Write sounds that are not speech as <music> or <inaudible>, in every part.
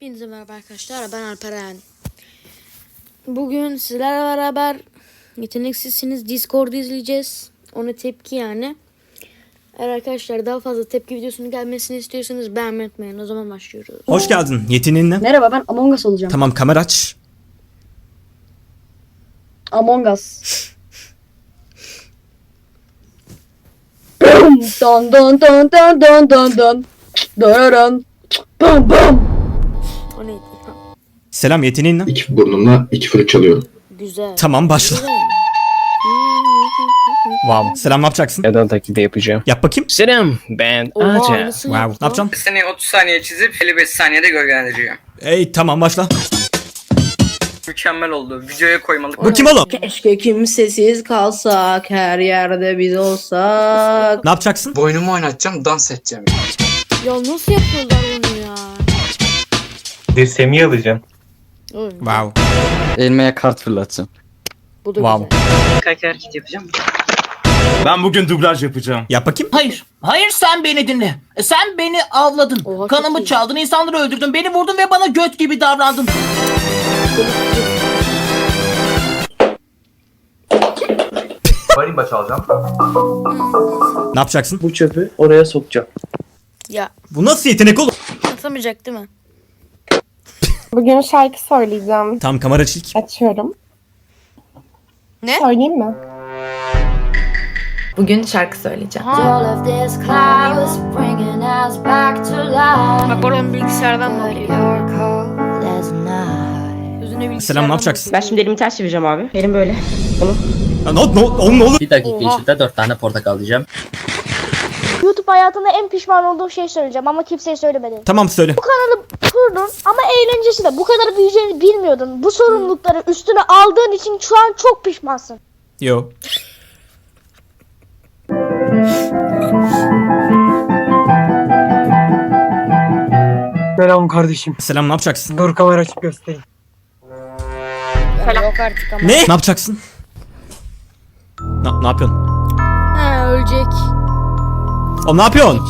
Hepinize merhaba arkadaşlar. Ben Alperen. Bugün sizlerle beraber yeteneksizsiniz Discord'u izleyeceğiz. Ona tepki yani. Eğer arkadaşlar daha fazla tepki videosunun gelmesini istiyorsanız beğenmeyi unutmayın. O zaman başlıyoruz. Hoş geldin. Yeteneğin ne? Merhaba ben Among Us olacağım. Tamam kamera aç. Among Us. Bum, don don don don don don don. Dararan. Bum bum. O neydi? Selam yeteneğin ne? İki burnumla iki fırık çalıyorum. Güzel. Tamam başla. Güzel. Wow. Selam ne yapacaksın? Neden taklidi yapacağım? Yap bakayım. Selam ben Oha, Aca. Wow. yaptı. Ne yapacaksın? Seni 30 saniye çizip 55 saniyede gölgelendiriyor. Ey tamam başla. Mükemmel oldu. Videoya koymalık. Bu kim oğlum? Keşke kimsesiz kalsak, her yerde biz olsak. Ne yapacaksın? Boynumu oynatacağım, dans edeceğim. Ya nasıl yapıyorlar Dirseğimi alacağım. Oy, Wow. Elmeye kart fırlatacağım. Bu da Wow. güzel. Kaç hareket yapacağım. Ben bugün dublaj yapacağım. Yap bakayım. Hayır. Hayır sen beni dinle. Sen beni avladın. Oha, çok Kanımı iyi. çaldın, insanları öldürdün, beni vurdun ve bana göt gibi davrandın. Marimba çalacağım. Ne yapacaksın? Bu çöpü oraya sokacağım. Ya Bu nasıl yetenek oğlum? atamayacak değil mi? Bugün şarkı söyleyeceğim. Tamam kamera aç ilk. Açıyorum. Ne? Söyleyeyim mi? Bugün şarkı söyleyeceğim. Bak oradan bilgisayardan. Yüzüne bilgisayardan Selam ne yapacaksın? Ben şimdi elimi ters çevireceğim abi. Elim böyle. Ya, ne, ne, oğlum ne olur? Bir dakika içinde 4 tane portakal diyeceğim. YouTube hayatında en pişman olduğum şey söyleyeceğim ama kimseye söylemedim. Tamam söyle. Kurdun ama eğlencesi de bu kadar büyüyeceğini bilmiyordun. Bu sorumlulukları üstüne aldığın için şu an çok pişmansın. Yo. Selam kardeşim. Selam ne yapacaksın? Dur kamera açıp göstereyim. Yok artık ama. Ne? Ne yapacaksın? Ne, ne yapıyorsun? Ha ölecek. Oğlum ne yapıyorsun?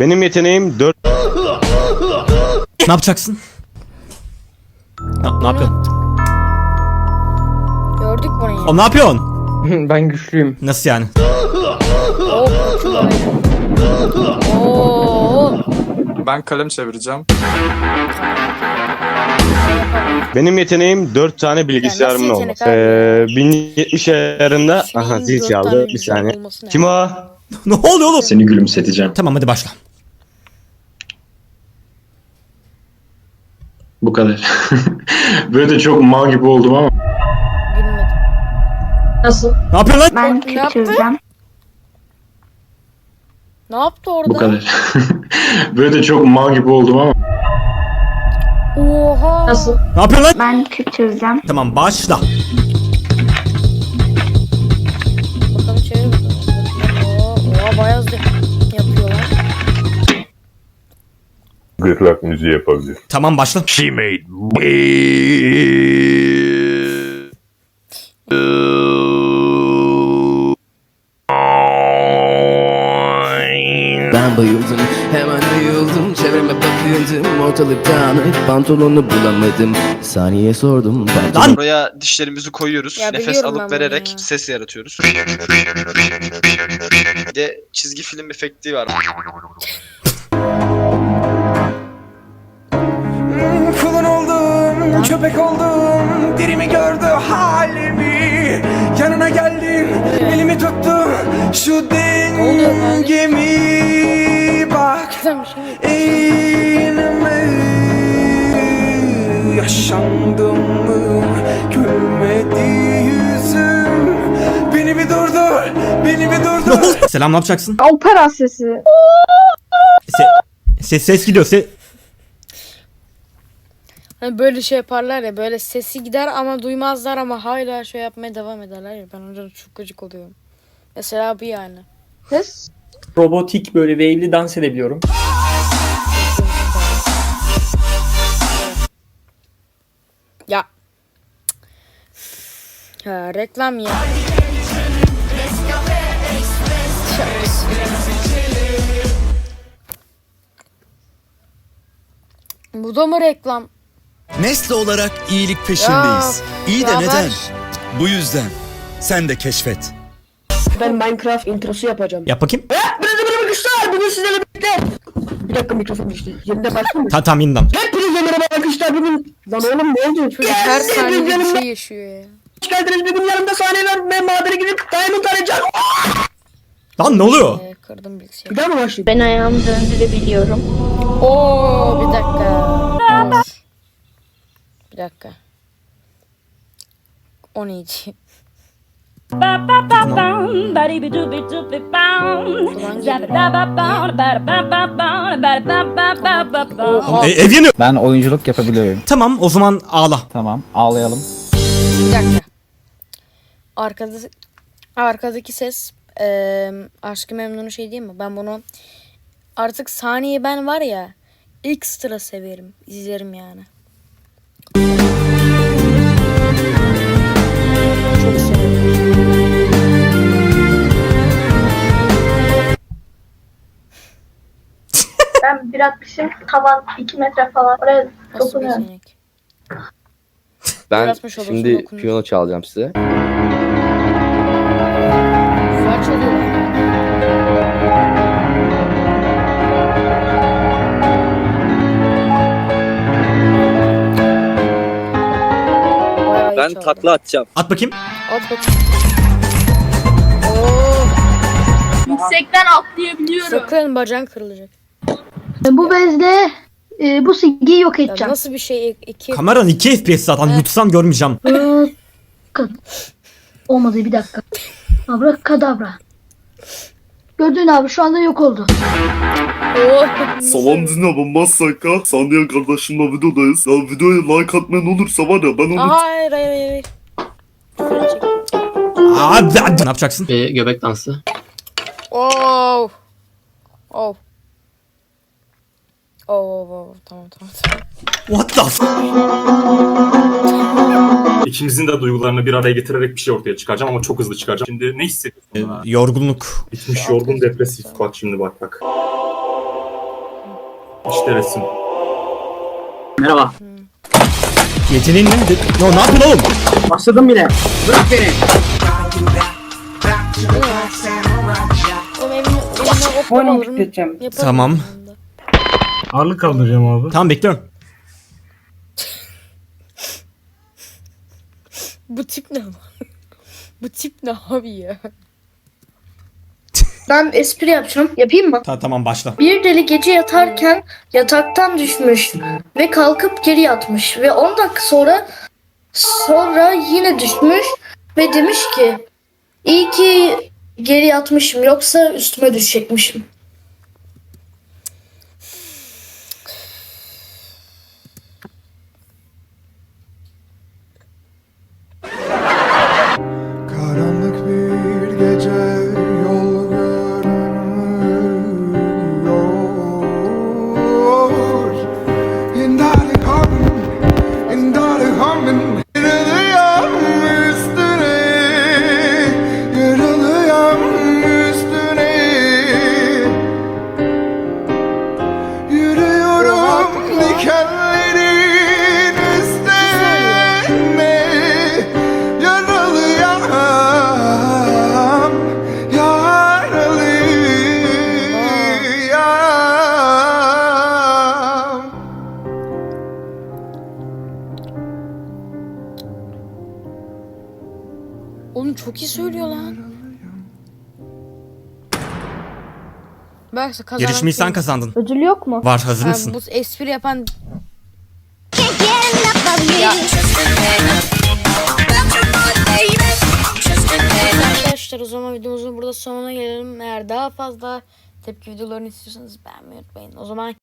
Benim yeteneğim 4 Ne yapacaksın? Ne, ne yapıyorsun? Gördük bunu ya. Oğlum ne yapıyorsun? <laughs> ben güçlüyüm. Nasıl yani? Oo. Ben kalem çevireceğim. Benim yeteneğim 4 tane bilgisayarımın nasıl olması. yetenek Ee, 1070 ayarında aha zil çaldı tane bir saniye. Kim o? <laughs> ne oluyor oğlum? Seni gülümseteceğim. Tamam hadi başla. Bu kadar. <laughs> Böyle de çok mal gibi oldum ama. Gülmedim. Nasıl? Ne yapıyorsun lan? Ben Ne yaptı? Ne yaptı orada? Bu kadar. <laughs> Böyle de çok mal gibi oldum ama. Oha. Nasıl? Ne yapıyorsun lan? Ben küp çözeceğim. Tamam başla. Bayağı hızlı yapıyorlar. Gırtlak müziği yapabilir. Tamam başla. She made Ben bayıldım hemen ayıldım Çevreme bakıyordum ortalık dağınık Pantolonu bulamadım Saniye sordum pantolon Lan! Buraya dişlerimizi koyuyoruz. Ya Nefes biliyorum ben alıp bunu vererek ya. ses yaratıyoruz. Bir de çizgi film efekti var. Kulun oldum, köpek oldum. Birimi gördü halimi. Yanına geldim, elimi tuttu. Şu dengemi bak. Güzel bir şey. Yaşandım mı gülmedi yüzüm Beni bir durdur beni bir Ne durdur? Selam ne yapacaksın? Opera sesi. Se ses ses gidiyor. Se Hani böyle şey yaparlar ya böyle sesi gider ama duymazlar ama hala şey yapmaya devam ederler ya ben ondan çok gıcık oluyorum. Mesela bu yani. Ses. Robotik böyle wave'li dans edebiliyorum Ya. Ya reklam ya. Bu da mı reklam? Nesle olarak iyilik peşindeyiz. İyi de neden? Bu yüzden. Sen de keşfet. Ben Minecraft introsu yapacağım. Yap bakayım. Hepinize merhaba arkadaşlar. Bugün sizlerle birlikte. Bir dakika mikrofon düştü. Yerinde başlayayım mı? Ta tam yeniden. Hepinize merhaba arkadaşlar. Bugün... Lan oğlum ne oldu? Çocuk her Yes, saniye bir yanımda- şey yaşıyor ya. Hoş geldiniz. Bugün yanımda sahne var. Ben madene gidip Diamond arayacağım. Lan ne oluyor? Ee, kırdım bilgisayarı. Bir daha mı başlayayım? Ben ayağımı döndürebiliyorum. Oo bir dakika. Bir dakika. Oha. E, ev yanıyor. Ben oyunculuk yapabiliyorum. Tamam o zaman ağla. Tamam ağlayalım. Bir dakika. Arkada, arkadaki ses eee Aşkı Memnun'un şey değil mi? Ben bunu artık saniye ben var ya ekstra severim. izlerim yani. Bir atmışım. Tavan 2 metre falan. Oraya Nasıl bir dokunuyorum. yetenek? Ben Yaratmış olursun, şimdi dokunur. piyano çalacağım size. Bayağı iyi çaldı. atacağım. At bakayım. At bakayım. Oo, Yüksekten atlayabiliyorum. sakın bacağın kırılacak. Bu bezle e, bu silgiyi yok Ya edeceğim. nasıl bir şey? İki... Kameran 2 FPS zaten. Evet. Yutsam görmeyeceğim. Bakın. Olmadı bir dakika. Abra kadabra. Gördün abi şu anda yok oldu. Oo. Salam dinle Masaka. Saniye kardeşimle videodayız. Ya videoya like atmayan olursa var ya ben onu... Aa, hayır hayır hayır. hayır. Abi. Ne yapacaksın? göbek dansı. Oh. Oh. Oh, oh, oh. Tamam tamam tamam. What the f- İkimizin de duygularını bir araya getirerek bir şey ortaya çıkaracağım ama çok hızlı çıkaracağım. Şimdi ne hissediyorsun? Ee, Yorgunluk. Bitmiş yorgun depresif. Bak şimdi bak bak. İşte resim. Merhaba. Yeteneğin ne? De- Yo, ne yapıyorsun oğlum? Başladım bile. Bırak beni. Oğlum evime, evime opera Oyunu alırım. tüketeceğim. Yaparım Tamam. Ağırlık kaldıracağım abi. Tamam bekliyorum. Bu tip ne ama? <laughs> Bu tip ne abi ya? Ben espri yapacağım. Yapayım mı? Ta tamam başla. Bir deli gece yatarken yataktan düşmüş ve kalkıp geri yatmış ve 10 dakika sonra sonra yine düşmüş ve demiş ki iyi ki geri yatmışım yoksa üstüme düşecekmişim. Çok iyi söylüyor lan. Bak kazanan Yarışmayı sen kim? kazandın. Ödül yok mu? Var hazır Ha, mısın? bu espri yapan Arkadaşlar o zaman videomuzun burada sonuna gelelim. Eğer daha fazla tepki videolarını istiyorsanız beğenmeyi unutmayın. O zaman